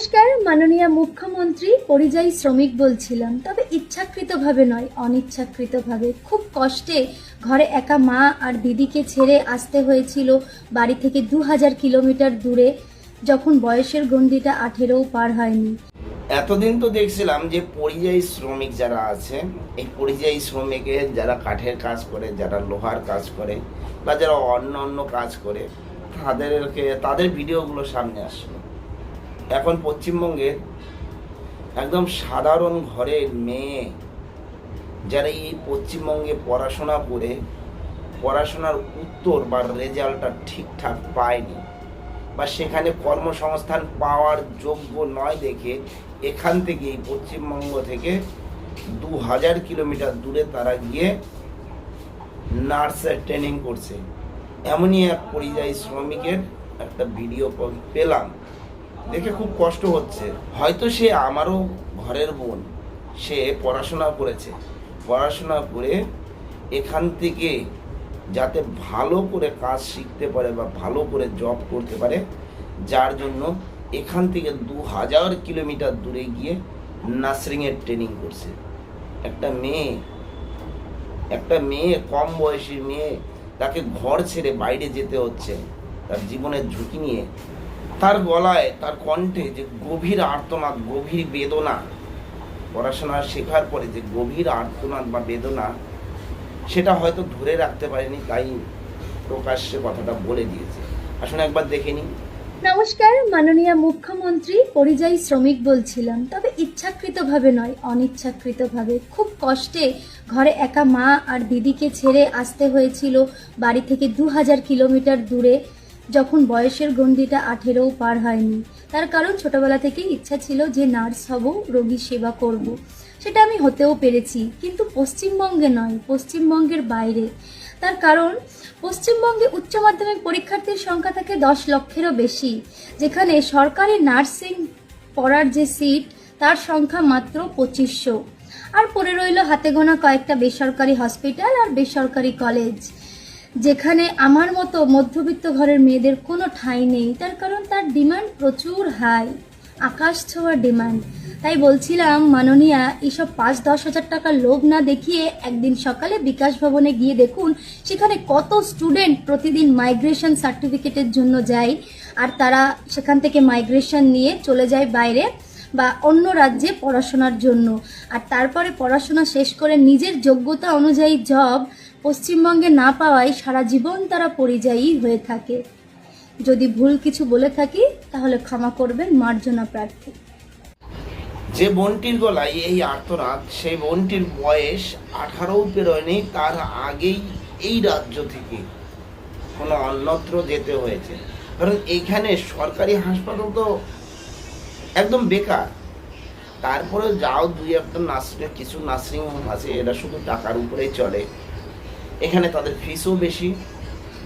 নমস্কার, মাননীয় মুখ্যমন্ত্রী পরিযায়ী শ্রমিক বলছিলাম তবে ইচ্ছাকৃতভাবে নয়, অনিচ্ছাকৃতভাবে। খুব কষ্টে ঘরে একা মা আর দিদিকে ছেড়ে আসতে হয়েছিল বাড়ি থেকে দু হাজার কিলোমিটার দূরে, যখন বয়সের গণ্ডিটা আঠেরোও পার হয়নি। এতদিন তো দেখছিলাম যে পরিযায়ী শ্রমিক যারা আছে, এই পরিযায়ী শ্রমিকের যারা কাঠের কাজ করে, যারা লোহার কাজ করে, বা যারা অন্য অন্য কাজ করে, তাদেরকে, তাদের ভিডিওগুলো সামনে আসলো। এখন পশ্চিমবঙ্গের একদম সাধারণ ঘরের মেয়ে যারা এই পশ্চিমবঙ্গে পড়াশোনা করে, পড়াশোনার উত্তর বা রেজাল্টটা ঠিকঠাক পায়নি বা সেখানে কর্মসংস্থান পাওয়ার যোগ্য নয় দেখে এখান থেকে এই পশ্চিমবঙ্গ থেকে দু হাজার কিলোমিটার দূরে তারা গিয়ে নার্সের ট্রেনিং করছে। এমনই এক পরিযায়ী শ্রমিকের একটা ভিডিও পেলাম। দেখে খুব কষ্ট হচ্ছে। হয়তো সে আমারও ঘরের বোন। সে পড়াশোনা করেছে। পড়াশোনা করে এখান থেকে যাতে ভালো করে কাজ শিখতে পারে বা ভালো করে জব করতে পারে, যার জন্য এখান থেকে দু হাজার কিলোমিটার দূরে গিয়ে নার্সিংয়ের ট্রেনিং করছে। একটা মেয়ে একটা মেয়ে, কম বয়সী মেয়ে, তাকে ঘর ছেড়ে বাইরে যেতে হচ্ছে। তার জীবনের ঝুঁকি নিয়ে তার গলায়, তার কণ্ঠে যে গভীর আর্তনাদ, গভীর বেদনা, পড়াশোনা শেখার পরে যে গভীর আর্তনাদ বা বেদনা, সেটা হয়তো ধরে রাখতে পারেনি, তাই প্রকাশ্যে কথাটা বলে দিয়েছে। আসুন একবার দেখে নিই। নমস্কার, মাননীয় মুখ্যমন্ত্রী পরিযায়ী শ্রমিক বলছিলাম, তবে ইচ্ছাকৃতভাবে নয়, অনিচ্ছাকৃতভাবে। খুব কষ্টে ঘরে একা মা আর দিদিকে ছেড়ে আসতে হয়েছিল বাড়ি থেকে দু হাজার কিলোমিটার দূরে। যখন বয়সের গণ্ডিটা আঠেরোও পার হয়নি, তার কারণ ছোটবেলা থেকেই ইচ্ছা ছিল যে নার্স হব রোগীর সেবা করব। সেটা আমি হতেও পেরেছি, কিন্তু পশ্চিমবঙ্গে নয়, পশ্চিমবঙ্গের বাইরে। তার কারণ, পশ্চিমবঙ্গে উচ্চ মাধ্যমিক পরীক্ষার্থীর সংখ্যা থাকে দশ লক্ষেরও বেশি, যেখানে সরকারি নার্সিং পড়ার যে সিট, তার সংখ্যা মাত্র পঁচিশশো। আর পড়ে রইল হাতে গোনা কয়েকটা বেসরকারি হসপিটাল আর বেসরকারি কলেজ। যেখানে আমার মতো মধ্যবিত্ত ঘরের মেয়েদের কোনো ঠাঁই নেই। তার কারণ তার ডিমান্ড প্রচুর হাই। আকাশ ছোঁয়ার ডিমান্ড। তাই বলছিলাম, মাননীয়া এইসব পাঁচ দশ হাজার টাকার লোভ না দেখিয়ে একদিন সকালে বিকাশ ভবনে গিয়ে দেখুন, সেখানে কত স্টুডেন্ট প্রতিদিন মাইগ্রেশন সার্টিফিকেটের জন্য যায় আর তারা সেখান থেকে মাইগ্রেশন নিয়ে চলে যায় বাইরে বা অন্য রাজ্যে পড়াশোনার জন্য। আর তারপরে পড়াশোনা শেষ করে নিজের যোগ্যতা অনুযায়ী জব পশ্চিমবঙ্গে না পাওয়ায় সারা জীবন তারা পরিযায়ী হয়ে থাকে। যদি ভুল কিছু বলে থাকি, তাহলে ক্ষমা করবেন মার্জনা প্রার্থী। যে বোনটির গলায় এই আর্তনাদ, সেই বোনটির বয়স আঠারোও পেরোয়নি, তার আগেই এই রাজ্য থেকে কোনো অন্যত্র যেতে হয়েছে। কারণ এইখানে সরকারি হাসপাতাল তো একদম বেকার। তারপরে যাও দুই একটা নার্সিং কিছু নার্সিং হোম আছে, এরা শুধু টাকার উপরেই চলে। এখানে তাদের ফিসও বেশি,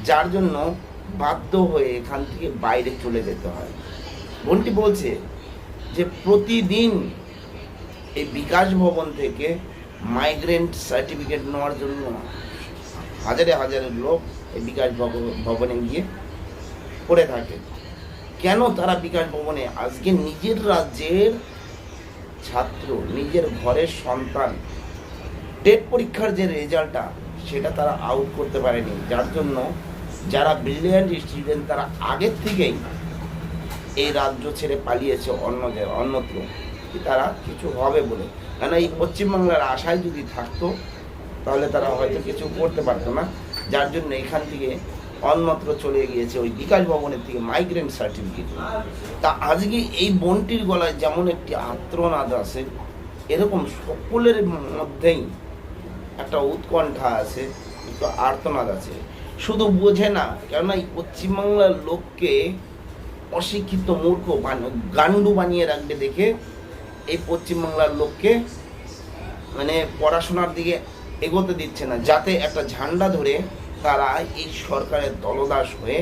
যার জন্য বাধ্য হয়ে এখান থেকে বাইরে চলে যেতে হয়। বোনটি বলছে যে প্রতিদিন এই বিকাশ ভবন থেকে মাইগ্রেন্ট সার্টিফিকেট নেওয়ার জন্য হাজারে হাজারে লোক এই বিকাশ ভব- ভবনে গিয়ে পড়ে থাকে। কেন তারা বিকাশ ভবনে? আজকে নিজের রাজ্যের ছাত্র, নিজের ঘরের সন্তান টেট পরীক্ষার যে রেজাল্টটা সেটা তারা আউট করতে পারেনি। যার জন্য যারা ব্রিলিয়ান্ট স্টুডেন্ট তারা আগের থেকেই এই রাজ্য ছেড়ে পালিয়েছে অন্য অন্যত্র তারা কিছু হবে বলে? কেন এই পশ্চিমবাংলার আশায় যদি থাকতো, তাহলে তারা হয়তো কিছু করতে পারতো না। যার জন্য এখান থেকে অন্যত্র চলে গিয়েছে ওই বিকাশ ভবনের থেকে মাইগ্রেন্ট সার্টিফিকেট তা আজকে এই বনটির গলায় যেমন একটি আত্মনাদ আছে, এরকম সকলের মধ্যেই একটা উৎকণ্ঠা আছে, একটু আর্তনাদ আছে। শুধু বোঝে না, কেননা এই পশ্চিমবাংলার লোককে অশিক্ষিত মূর্খ গান্ডু বানিয়ে রাখবে দেখে এই পশ্চিমবাংলার লোককে মানে পড়াশোনার দিকে এগোতে দিচ্ছে না, যাতে একটা ঝান্ডা ধরে তারা এই সরকারের দলদাস হয়ে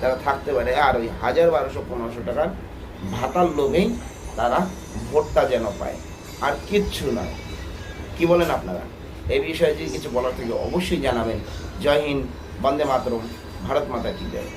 তারা থাকতে পারে। আর ওই হাজার বারোশো পনেরোশো টাকার ভাতার লোভেই তারা ভোটটা যেন পায়। আর কিচ্ছু নয় কি বলেন আপনারা? এই বিষয়ে যদি কিছু বলার থেকে অবশ্যই জানাবেন। জয় হিন্দ, বন্দে মাতরম, ভারত মাতা কি জয়।